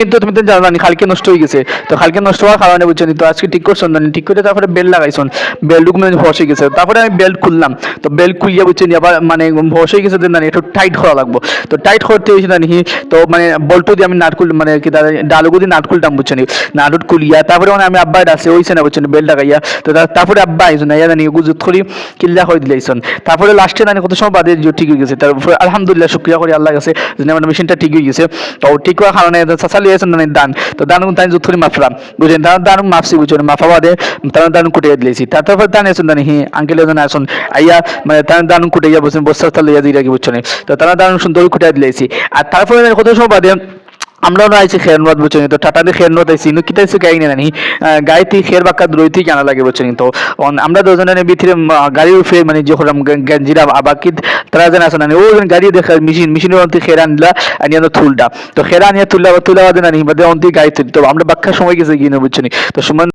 কিন্তু তুমি তো জানো না খালকে নষ্ট হয়ে গেছে। তো খালকে নষ্ট হওয়ার কারণে বুঝছ নি, তো আজকে ঠিক করছ না ঠিক করে তারপরে বেল্ট লাগাইছন। বেল্ট মানে ফসে গেছে। তারপরে আমি বেল্ট খুললাম। তো বেল্ট খুলিয়া বুঝছ নি, আবার মানে ফসে গেছে না একটু টাইট করা লাগবো। তো টাইট করতে হয়েছে না তো মানে বল্টু দিয়ে আমি নাট খুল মানে কি ডালুগু দিয়ে নাট খুলতাম বুঝছ নি। নাটুট খুলিয়া তারপরে মানে আমি আব্বা ডাকছে ওইছে না বুঝছ নি বেল্ট লাগাইয়া? তো তারপরে আব্বা আইসন না জানি গুজুত করি কিল্লা করে দিলাইছন। তারপরে লাস্টে জানি কত সময় বাদে ঠিক হয়ে গেছে। তারপরে আলহামদুলিল্লাহ শুক্রিয়া করি আল্লাহ কাছে যে আমার মেশিনটা ঠিক হয়ে গেছে। তো ঠিক হওয়ার কারণে চাচালি আছেন না দান? তো দান তাই জুত করে মাফলাম বুঝলেন তার দান মাফছি বুঝলেন মাফা বাদে তার দান কুটিয়ে দিয়েছি তারপর দান আছেন দানি, হি আঙ্কেল এজন আসুন আইয়া মানে তার দান কুটিয়া বসে বস্তার তালে ইয়া দিয়ে বুঝছেন। তো তারা দান সুন্দর কুটিয়ে দিয়েছি আর তারপরে কত সময় বাদে? আমরা না আইছি খের নদ বুঝছেন তো টাটাতে খের নদ আইছি ইনু কিতা গাই না? নি গাইতি খের বাক্কা দ্রৈতি জানা লাগে বুঝছেন তো। আমরা দুজনে ভিতরে গাড়ি উফে মানে মানে যখন গেঞ্জিরা বাকি তারা জানা আছে না নি, ও যেন গাড়ি দেখা মেশিন মেশিনের অন্তি খের আনলা আনি আনো থুলটা তো খের আনিয়া তুললা তুলা বাদে না নি বাদে অন্তি গাড়ি তুলি তো আমরা বাক্কা সময় গেছে গিয়ে বুঝছেন তো সময়